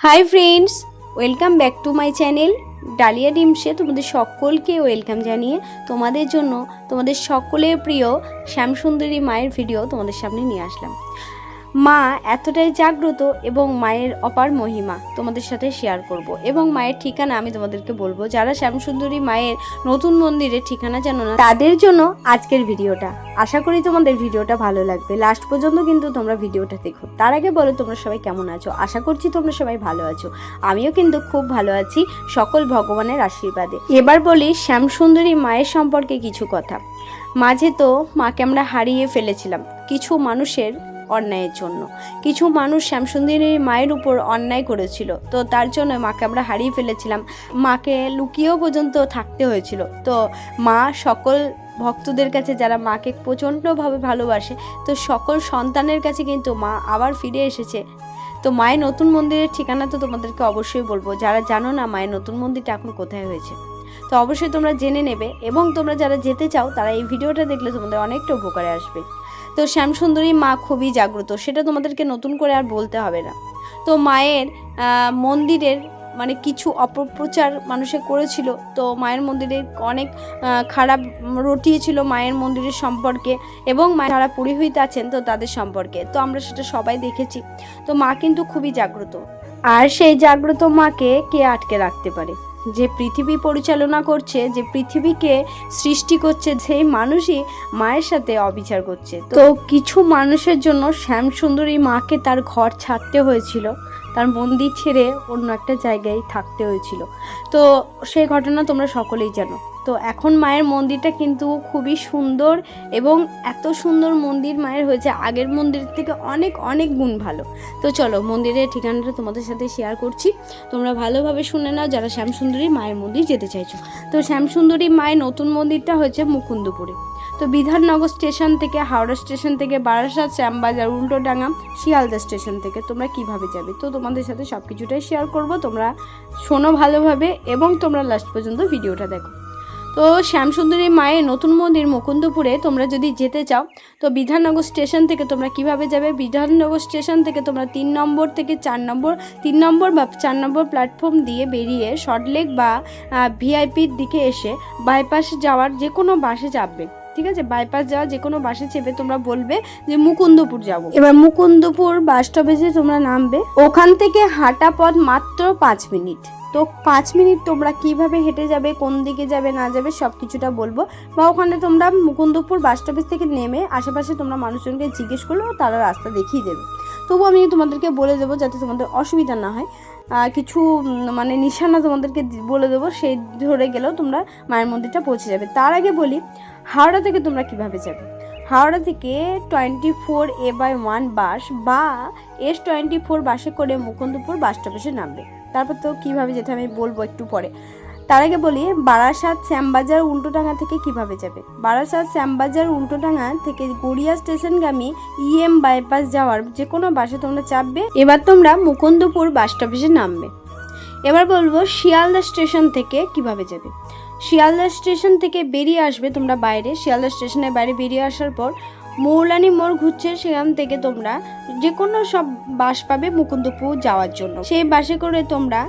Hi friends, welcome back to my channel Dalia ডিমসে তোমাদের সকলকে welcome জানিয়ে তোমাদের জন্য তোমাদের সকলের প্রিয় শ্যামসুন্দরী মায়ের ভিডিও তোমাদের সামনে নিয়ে আসলাম। মা এতটাই জাগ্রত এবং মায়ের অপার মহিমা তোমাদের সাথে শেয়ার করব এবং মায়ের ঠিকানা আমি তোমাদেরকে বলব। যারা শ্যামসুন্দরী মায়ের নতুন মন্দিরের ঠিকানা জানো না, তাদের জন্য আজকের ভিডিওটা। আশা করি তোমাদের ভিডিওটা ভালো লাগবে। লাস্ট পর্যন্ত কিন্তু তোমরা ভিডিওটা দেখো। তার আগে বলো তোমরা সবাই কেমন আছো? আশা করছি তোমরা সবাই ভালো আছো। আমিও কিন্তু খুব ভালো আছি সকল ভগবানের আশীর্বাদে। এবার বলি শ্যামসুন্দরী মায়ের সম্পর্কে কিছু কথা। মাঝে তো মাকে আমরা হারিয়ে ফেলেছিলাম। কিছু মানুষের অন্যায়ের জন্য। কিছু মানুষ শ্যামসুন্দরী মায়ের উপর অন্যায় করেছিল। তো তার জন্য মাকে আমরা হারিয়ে ফেলেছিলাম। মাকে লুকিয়েও পর্যন্ত থাকতে হয়েছিল। তো মা সকল ভক্তদের কাছে যারা মাকে প্রচণ্ডভাবে ভালোবাসে, তো সকল সন্তানের কাছে কিন্তু মা আবার ফিরে এসেছে। তো মায়ের নতুন মন্দিরের ঠিকানা তো তোমাদেরকে অবশ্যই বলব। যারা জানো না মায়ের নতুন মন্দিরটা এখন কোথায় হয়েছে। তো অবশ্যই তোমরা জেনে নেবে এবং তোমরা যারা যেতে চাও, তারা এই ভিডিওটা দেখলে তোমাদের অনেকটা উপকারে আসবে। তো শ্যামসুন্দরী মা খুবই জাগ্রত, সেটা তোমাদেরকে নতুন করে আর বলতে হবে না। তো মায়ের মন্দিরের মানে কিছু অপপ্রচার মানুষে করেছিল, তো মায়ের মন্দিরে অনেক খারাপ রটিয়েছিল মায়ের মন্দিরের সম্পর্কে এবং মায়ের যারা পুরোহিত আছেন তো তাদের সম্পর্কে, তো আমরা সেটা সবাই দেখেছি। তো মা কিন্তু খুবই জাগ্রত। আর সেই জাগ্রত মাকে কে আটকে রাখতে পারে? যে পৃথিবী পরিচালনা করছে, যে পৃথিবীকে সৃষ্টি করছে সেই মানুষই মায়ের সাথে অবিচার করছে। তো কিছু মানুষের জন্য শ্যাম সুন্দরী মাকে তার ঘর ছাড়তে হয়েছিল। তার মন্দির ছেড়ে অন্য একটা জায়গায় থাকতে হয়েছিল। তো সেই ঘটনা তোমরা সকলেই জানো। তো এখন মায়ের মন্দিরটা কিন্তু খুবই সুন্দর এবং এত সুন্দর মন্দির মায়ের হয়েছে। আগের মন্দিরের থেকে অনেক অনেক গুণ ভালো। তো চলো মন্দিরের ঠিকানাটা তোমাদের সাথে শেয়ার করছি। তোমরা ভালোভাবে শুনে নাও যারা শ্যামসুন্দরী মায়ের মন্দির যেতে চাইছো। তো শ্যামসুন্দরী মায়ের নতুন মন্দিরটা হয়েছে মুকুন্দপুরে। তো বিধাননগর স্টেশন থেকে, হাওড়া স্টেশন থেকে, বারাসাত, শ্যামবাজার, উল্টোডাঙ্গা, শিয়ালদা স্টেশন থেকে তোমরা কীভাবে যাবে? তো তোমাদের সাথে সব কিছুটাই শেয়ার করব। তোমরা শোনো ভালোভাবে এবং তোমরা লাস্ট পর্যন্ত ভিডিওটা দেখো। তো শ্যামসুন্দরী মায়ের নতুন মন্দির মুকুন্দপুরে তোমরা যদি যেতে চাও, তো বিধাননগর স্টেশন থেকে তোমরা কীভাবে যাবে? বিধাননগর স্টেশন থেকে তোমরা তিন নম্বর থেকে চার নম্বর, তিন নম্বর বা চার নম্বর প্ল্যাটফর্ম দিয়ে বেরিয়ে শর্টলেক বা ভিআইপির দিকে এসে বাইপাস যাওয়ার যে কোনো বাসে চাপবে। ঠিক আছে? বাইপাস যাওয়া যে কোনো বাসে চেপে তোমরা বলবে যে মুকুন্দপুর যাব। এবার মুকুন্দপুর বাস স্টপেজে তোমরা নামবে। ওখান থেকে হাঁটা পথ মাত্র পাঁচ মিনিট। তো পাঁচ মিনিট তোমরা কীভাবে হেঁটে যাবে, কোন দিকে যাবে, না যাবে সব কিছুটা বলব। বা ওখানে তোমরা মুকুন্দপুর বাস স্টপেজ থেকে নেমে আশেপাশে তোমরা মানুষজনকে জিজ্ঞেস করলেও তারা রাস্তা দেখিয়ে দেবে। তবু আমি তোমাদেরকে বলে দেবো যাতে তোমাদের অসুবিধা না হয়। কিছু মানে নিশানা তোমাদেরকে বলে দেবো, সেই ধরে গেলেও তোমরা মায়ের মন্দিরটা পৌঁছে যাবে। তার আগে বলি, হাওড়া থেকে তোমরা কীভাবে যাবে? হাওড়া থেকে twenty four A by one bus বা এস টোয়েন্টি ফোর বাসে করে মুকুন্দপুর বাস স্টপেজে নামবে। তারপর তো কীভাবে যেতে আমি বলব একটু পরে। তার আগে বলি, বারাসাত শ্যামবাজার উল্টোডাঙ্গা থেকে কীভাবে যাবে? বারাসাত শ্যামবাজার উল্টোডাঙ্গা থেকে গড়িয়া স্টেশনগামী ইএম বাইপাস যাওয়ার যে কোনো বাসে তোমরা চাপবে। এবার তোমরা মুকুন্দপুর বাস স্টপেজে নামবে। এবার বলব, শিয়ালদা স্টেশন থেকে কীভাবে যাবে? শিয়ালদা স্টেশন থেকে বেরিয়ে আসবে তোমরা বাইরে। শিয়ালদা স্টেশনের বাইরে বেরিয়ে আসার পর মৌলানি মোড় ঘুরছে, সেখান থেকে তোমরা যে কোনো সব বাস পাবে মুকুন্দপুর যাওয়ার জন্য। সেই বাসে করে তোমরা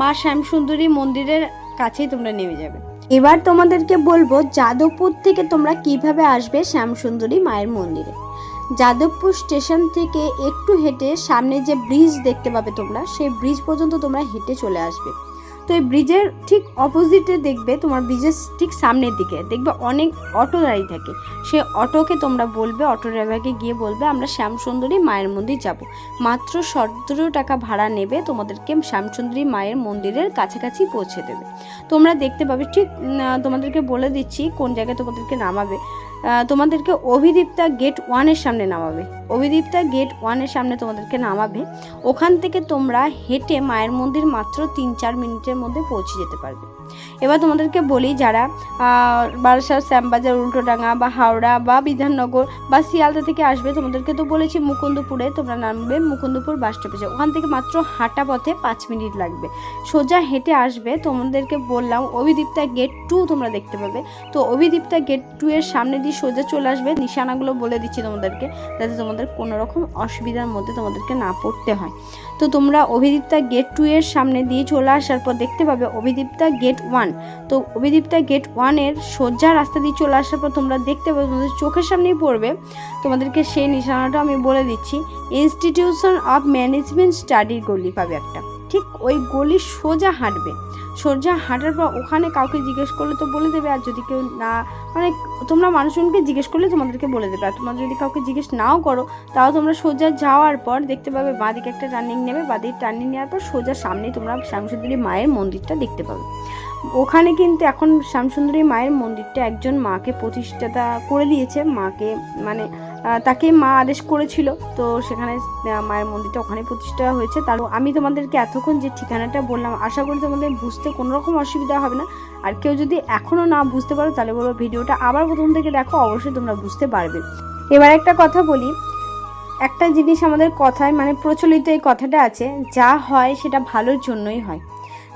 মা শ্যামসুন্দরী মন্দিরের কাছেই তোমরা নেমে যাবে। এবার তোমাদেরকে বলব যাদবপুর থেকে তোমরা কীভাবে আসবে শ্যামসুন্দরী মায়ের মন্দিরে। যাদবপুর স্টেশন থেকে একটু হেঁটে সামনে যে ব্রিজ দেখতে পাবে তোমরা, সেই ব্রিজ পর্যন্ত তোমরা হেঁটে চলে আসবে। তো এই ব্রিজের ঠিক অপোজিটে দেখবে তোমার ব্রিজের ঠিক সামনের দিকে। দেখবে অনেক অটো দাঁড়িয়ে থাকে। সে অটোকে তোমরা বলবে, অটো ড্রাইভারকে গিয়ে বলবে, আমরা শ্যামসুন্দরী মায়ের মন্দির যাব। মাত্র সতেরো টাকা ভাড়া নেবে তোমাদেরকে শ্যামসুন্দরী মায়ের মন্দিরের কাছাকাছি পৌঁছে দেবে। তোমরা দেখতে পাবে ঠিক তোমাদেরকে বলে দিচ্ছি কোন জায়গায় তোমাদেরকে নামাবে। তোমাদেরকে অভিদীপ্তা গেট ওয়ানের সামনে নামাবে। অভিদীপ্তা গেট ওয়ানের সামনে তোমাদেরকে নামাবে। ওখান থেকে তোমরা হেঁটে মায়ের মন্দির মাত্র তিন চার মিনিটের মধ্যে পৌঁছে যেতে পারবে। এবার তোমাদেরকে বলি যারা আহ, বারাসাত শ্যামবাজার উল্টোডাঙ্গা বা হাওড়া বা বিধাননগর বা শিয়ালদা থেকে আসবে তোমাদেরকে তো বলেছি মুকুন্দপুরে তোমরা নামবে মুকুন্দপুর বাস স্টপেজে ওখান থেকে মাত্র হাঁটা পথে পাঁচ মিনিট লাগবে। সোজা হেঁটে আসবে তোমাদেরকে বললাম অভিদীপ্তা গেট টু তোমরা দেখতে পাবে। তো অভিদীপ্তা গেট টু এর সামনে দিয়ে সোজা চলে আসবে নিশানাগুলো বলে দিচ্ছি তোমাদেরকে যাতে তোমাদের কোনো রকম অসুবিধার মধ্যে তোমাদেরকে না পড়তে হয়। তো তোমরা অভিদীপ্তা গেট টু এর সামনে দিয়ে চলে আসার পর দেখতে পাবে অভিদীপ্তা গেট ওয়ান তো অভিদীপ্তা গেট ওয়ানের সোজা রাস্তা দিয়ে চলে আসার পর তোমরা দেখতে পাবে তোমাদের চোখের সামনেই পড়বে। তোমাদেরকে সেই নিশানাটা আমি বলে দিচ্ছি। ইনস্টিটিউশন অফ ম্যানেজমেন্ট স্টাডির গলি পাবে একটা। ঠিক ওই গলি সোজা হাঁটবে। সোজা হাঁটার পর ওখানে কাউকে জিজ্ঞেস করলে তো বলে দেবে, আর যদি কেউ না মানে তোমরা মানুষজনকে জিজ্ঞেস করলে তোমাদেরকে বলে দেবে। আর তোমরা যদি কাউকে জিজ্ঞেস নাও করো, তাও তোমরা সোজা যাওয়ার পর দেখতে পাবে বাঁদিকে একটা টার্নিং নেবে, বাঁদিকে টার্নিং নেওয়ার পর সোজা সামনেই তোমরা শ্যামসুন্দরী মায়ের মন্দিরটা দেখতে পাবে। ওখানে কিন্তু এখন শ্যামসুন্দরী মায়ের মন্দিরটা একজন মাকে প্রতিষ্ঠাতা করে দিয়েছে। মাকে মানে তাকে মা আদেশ করেছিল। তো সেখানে মায়ের মন্দিরটা ওখানে প্রতিষ্ঠা হয়েছে। তার আমি তোমাদেরকে এতক্ষণ যে ঠিকানাটা বললাম, আশা করি তোমাদের বুঝতে কোনো রকম অসুবিধা হবে না। আর কেউ যদি এখনও না বুঝতে পারো, তাহলে বলব ভিডিওটা আবার প্রথম থেকে দেখো, অবশ্যই তোমরা বুঝতে পারবে। এবার একটা কথা বলি। একটা জিনিস আমাদের কথায় মানে প্রচলিত এই কথাটা আছে, যা হয় সেটা ভালোর জন্যই হয়।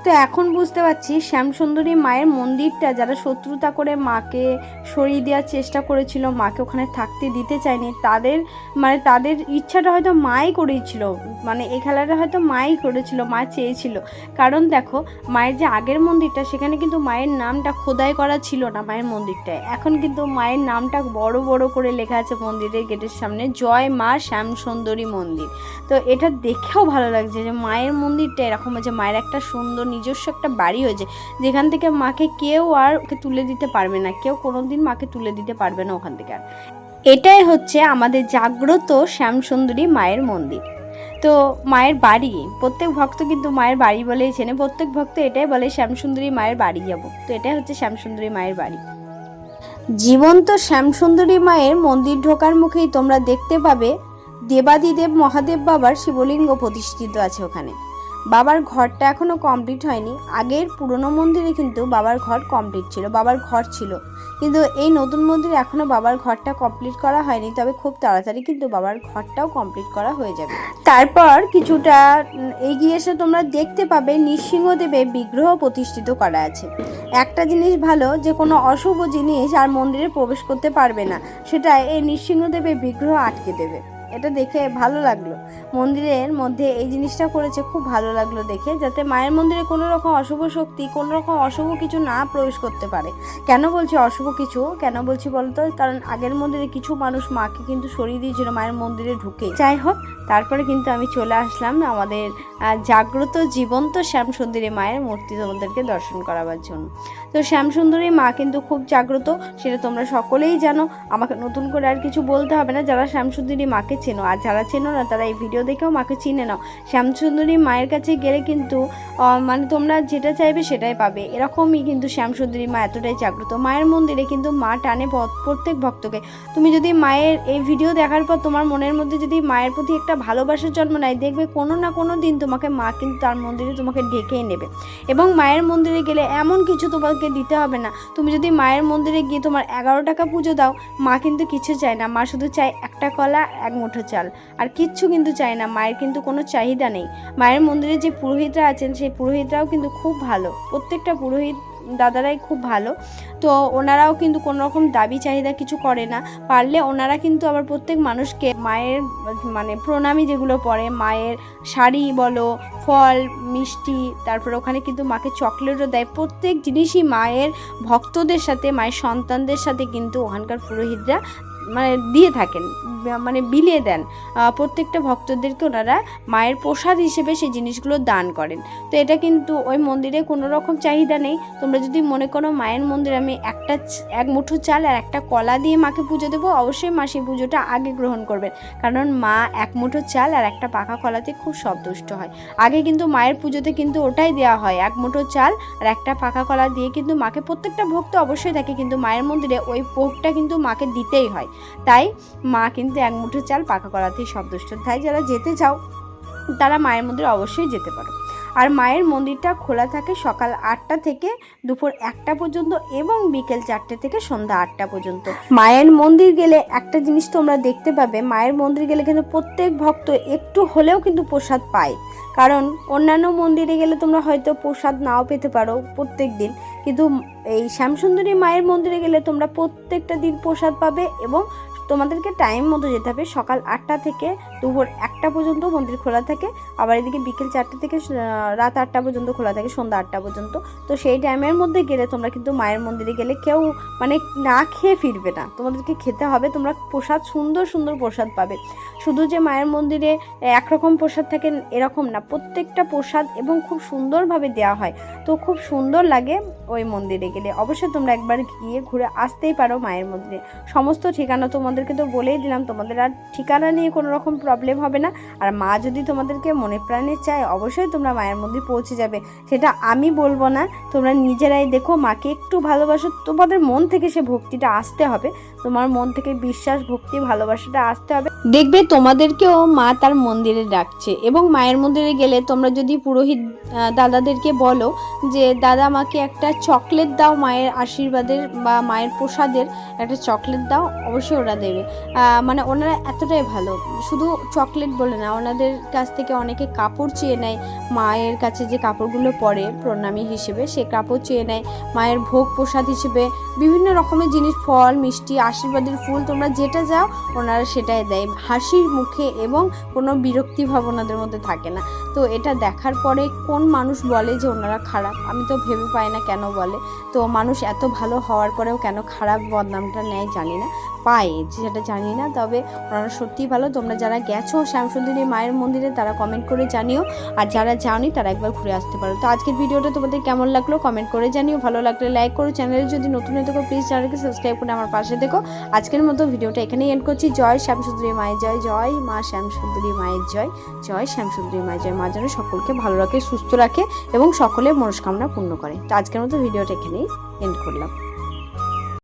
তো এখন বুঝতে পারছি শ্যামসুন্দরী মায়ের মন্দিরটা, যারা শত্রুতা করে মাকে সরিয়ে দেওয়ার চেষ্টা করেছিল, মাকে ওখানে থাকতে দিতে চায়নি, তাদের মানে তাদের ইচ্ছাটা হয়তো মাই করেছিল মানে এই খেলাটা হয়তো মাই করেছিল, মা চেয়েছিল। কারণ দেখো, মায়ের যে আগের মন্দিরটা, সেখানে কিন্তু মায়ের নামটা খোদাই করা ছিল না মায়ের মন্দিরটায়। এখন কিন্তু মায়ের নামটা বড় বড় করে লেখা আছে মন্দিরের গেটের সামনে, জয় মা শ্যামসুন্দরী মন্দির। তো এটা দেখেও ভালো লাগছে যে মায়ের মন্দিরটা এরকম আছে মায়ের একটা সুন্দর নিজস্ব একটা বাড়ি হয়েছে, যেখান থেকে মাকে কেউ আর ওকে তুলে দিতে পারবে না, কেউ কোনোদিন মাকে তুলে দিতে পারবে না ওখান থেকে আর। এটাই হচ্ছে আমাদের জাগ্রত শ্যামসুন্দরী মায়ের মন্দির। তো মায়ের বাড়ি, প্রত্যেক ভক্ত কিন্তু মায়ের বাড়ি বলেই চেনে, প্রত্যেক ভক্ত এটাই বলে শ্যামসুন্দরী মায়ের বাড়ি যাব। তো এটাই হচ্ছে শ্যামসুন্দরী মায়ের বাড়ি। জীবন্ত শ্যামসুন্দরী মায়ের মন্দির ঢোকার মুখেই তোমরা দেখতে পাবে দেবাদিদেব মহাদেব বাবার শিবলিঙ্গ প্রতিষ্ঠিত আছে ওখানে। বাবার ঘরটা এখনও কমপ্লিট হয়নি। আগের পুরনো মন্দিরে কিন্তু বাবার ঘর কমপ্লিট ছিল, বাবার ঘর ছিল। কিন্তু এই নতুন মন্দিরে এখনও বাবার ঘরটা কমপ্লিট করা হয়নি, তবে খুব তাড়াতাড়ি কিন্তু বাবার ঘরটাও কমপ্লিট করা হয়ে যাবে। তারপর কিছুটা এগিয়ে এসে তোমরা দেখতে পাবে নৃসিংহদেবের বিগ্রহ প্রতিষ্ঠিত করা আছে। একটা জিনিস ভালো, যে কোনো অশুভ জিনিস আর মন্দিরে প্রবেশ করতে পারবে না সেটা এই নৃসিংহদেবের বিগ্রহ আটকে দেবে। এটা দেখে ভালো লাগল। মন্দিরের মধ্যে এই জিনিসটা করেছে খুব ভালো লাগল দেখে, যাতে মায়ের মন্দিরে কোনো রকম অশুভ শক্তি, কোনো রকম অশুভ কিছু না প্রবেশ করতে পারে। কেন বলছি অশুভ কিছু? কেন বলছি বলতো? কারণ আগের মন্দিরে কিছু মানুষ মাকে কিন্তু সরিয়ে দিয়েছিল মায়ের মন্দিরে ঢুকে। যাই হোক তারপরে কিন্তু আমি চলে আসলাম আমাদের জাগ্রত, জীবন্ত শ্যামসুন্দরী মায়ের মূর্তি তোমাদেরকে দর্শন করাবার জন্য। তো শ্যামসুন্দরী মা কিন্তু খুব জাগ্রত, সেটা তোমরা সকলেই জানো। আমাকে নতুন করে আর কিছু বলতে হবে না, যারা শ্যামসুন্দরী মাকে চেনো। আর যারা চেনো না, তারা এই ভিডিও দেখেও মাকে চিনে নাও। শ্যামসুন্দরী মায়ের কাছে গেলে কিন্তু মানে তোমরা যেটা চাইবে সেটাই পাবে। এরকমই কিন্তু শ্যামসুন্দরী মা এতটাই জাগ্রত। মায়ের মন্দিরে কিন্তু মা টানে প্রত্যেক ভক্তকে। তুমি যদি মায়ের এই ভিডিও দেখার পর তোমার মনের মধ্যে যদি মায়ের প্রতি একটা ভালোবাসার জন্ম নেয়, দেখবে কোনো না কোনো দিন তোমাকে মা কিন্তু তার মন্দিরে তোমাকে ডেকেই নেবে। এবং মায়ের মন্দিরে গেলে এমন কিছু তোমাকে দিতে হবে না। তুমি যদি মায়ের মন্দিরে গিয়ে তোমার এগারো টাকা পুজো দাও, মা কিন্তু কিছু চায় না। মা শুধু চায় একটা কলা, এক মুঠো চাল। আর কিচ্ছু কিন্তু চায় না। মায়ের কিন্তু কোনো চাহিদা নেই। মায়ের মন্দিরে যে পুরোহিতরা আছেন, সেই পুরোহিতরাও কিন্তু খুব ভালো। প্রত্যেকটা পুরোহিত দাদারাই খুব ভালো। তো ওনারাও কিন্তু কোনো রকম দাবি চাহিদা কিছু করে না। পারলে ওনারা কিন্তু আবার প্রত্যেক মানুষকে মায়ের মানে প্রণামী যেগুলো পরে, মায়ের শাড়ি বলো, ফল, মিষ্টি, তারপর ওখানে কিন্তু মাকে চকলেটও দেয়। প্রত্যেক জিনিসই মায়ের ভক্তদের সাথে, মায়ের সন্তানদের সাথে কিন্তু ওখানকার পুরোহিতরা মানে দিয়ে থাকেন মানে বিলিয়ে দেন। প্রত্যেকটা ভক্তদেরকে ওনারা মায়ের প্রসাদ হিসেবে সেই জিনিসগুলো দান করেন। তো এটা কিন্তু ওই মন্দিরে কোনো রকম চাহিদা নেই। তোমরা যদি মনে করো মায়ের মন্দিরে আমি একটা এক মুঠো চাল আর একটা কলা দিয়ে মাকে পুজো দেবো, অবশ্যই মা সেই পুজোটা আগে গ্রহণ করবেন। কারণ মা এক মুঠো চাল আর একটা পাকা কলাতে খুব সন্তুষ্ট হয়। আগে কিন্তু মায়ের পুজোতে কিন্তু ওটাই দেওয়া হয়, এক মুঠো চাল আর একটা পাকা কলা দিয়ে কিন্তু মাকে প্রত্যেকটা ভক্ত অবশ্যই থাকে, কিন্তু মায়ের মন্দিরে ওই ভোগটা কিন্তু মাকে দিতেই হয়। তাই মা কিন্তু এক মুঠো চাল পাকা করাতেই সন্তুষ্ট। তাই যারা যেতে চাও, তারা মায়ের মন্দির অবশ্যই যেতে পারো। আর মায়ের মন্দিরটা খোলা থাকে সকাল আটটা থেকে দুপুর একটা পর্যন্ত এবং বিকেল চারটে থেকে সন্ধ্যা আটটা পর্যন্ত। মায়ের মন্দির গেলে একটা জিনিস তোমরা দেখতে পাবে, মায়ের মন্দির গেলে কিন্তু প্রত্যেক ভক্ত একটু হলেও কিন্তু প্রসাদ পায়। কারণ অন্যান্য মন্দিরে গেলে তোমরা হয়তো প্রসাদ নাও পেতে পারো প্রত্যেক দিন, কিন্তু এই শ্যামসুন্দরী মায়ের মন্দিরে গেলে তোমরা প্রত্যেকটা দিন প্রসাদ পাবে এবং তোমাদেরকে টাইম মতো যেতে হবে। সকাল আটটা থেকে দুপুর একটা পর্যন্ত মন্দির খোলা থাকে। আবার এদিকে বিকেল চারটে থেকে রাত আটটা পর্যন্ত খোলা থাকে, সন্ধ্যা আটটা পর্যন্ত। তো সেই টাইমের মধ্যে গেলে তোমরা কিন্তু মায়ের মন্দিরে গেলে কেউ মানে না খেয়ে ফিরবে না। তোমাদেরকে খেতে হবে, তোমরা প্রসাদ, সুন্দর সুন্দর প্রসাদ পাবে। শুধু যে মায়ের মন্দিরে একরকম প্রসাদ থাকে এরকম না, প্রত্যেকটা প্রসাদ এবং খুব সুন্দরভাবে দেওয়া হয়। তো খুব সুন্দর লাগে ওই মন্দিরে গেলে। অবশ্যই তোমরা একবার গিয়ে ঘুরে আসতেই পারো মায়ের মন্দিরে। সমস্ত ঠিকানা তোমাদেরকে তো বলেই দিলাম, তোমাদের আর ঠিকানা নিয়ে কোনো রকম প্রবলেম হবে না। আর মা যদি তোমাদেরকে মনে প্রাণে চায়, অবশ্যই তোমরা মায়ের মধ্যে পৌঁছে যাবে। সেটা আমি বলব না, তোমরা নিজেরাই দেখো, মাকে একটু ভালোবাসো। তোমাদের মন থেকে সে ভক্তিটা আসতে হবে, তোমার মন থেকে বিশ্বাস, ভক্তি, ভালোবাসাটা আসতে হবে। দেখবে তোমাদেরকেও মা তার মন্দিরে ডাকছে এবং মায়ের মন্দিরে গেলে তোমরা যদি পুরোহিত দাদাদেরকে বলো যে, দাদা, আমাকে একটা চকলেট দাও মায়ের আশীর্বাদের বা মায়ের প্রসাদের, একটা চকলেট দাও। অবশ্যই ওরা দেবে। মানে ওনারা এতটাই ভালো। শুধু চকলেট বলে না, ওনাদের কাছ থেকে অনেকে কাপড় চেয়ে নেয়। মায়ের কাছে যে কাপড়গুলো পরে প্রণামী হিসেবে, সে কাপড় চেয়ে নেয়। মায়ের ভোগ প্রসাদ হিসেবে বিভিন্ন রকমের জিনিস, ফল, মিষ্টি, আশীর্বাদের ফুল, তোমরা যেটা যাও, ওনারা সেটাই দেয়। হাসির মুখে এবং কোনো বিরক্তি ভাব ওনাদের মধ্যে থাকে না। তো এটা দেখার পরে কোন মানুষ বলে যে ওনারা খারাপ? আমি তো ভেবে পাই না কেন বলে। তো মানুষ এত ভালো হওয়ার পরেও কেন খারাপ বদনামটা নেয় জানি না। পায় যেটা জানি না। তবে ওনারা সত্যিই ভালো। তোমরা যারা গেছো শ্যামসুন্দরী মায়ের মন্দিরে, তারা কমেন্ট করে জানিও। আর যারা জানি তারা একবার ঘুরে আসতে পারো। তো আজকের ভিডিওটা তোমাদের কেমন লাগল কমেন্ট করে জানিও। ভালো লাগলে লাইক করো। চ্যানেলে যদি নতুন হয়ে থাকো প্লিজ চ্যানেলকে সাবস্ক্রাইব করে আমার পাশে দেখো আজকের মতো ভিডিওটা এখানেই এন্ড করছি। জয় শ্যামসুন্দরী মায়ের জয় জয় মা শ্যামসুন্দরী মায়ের জয় জয় শ্যামসুন্দরী মায়ের জয়। মা যেন সকলকে ভালো রাখে, সুস্থ রাখে এবং সকলের মনস্কামনা পূর্ণ করে। তো আজকের মতো ভিডিওটা এখানেই এন্ড করলাম।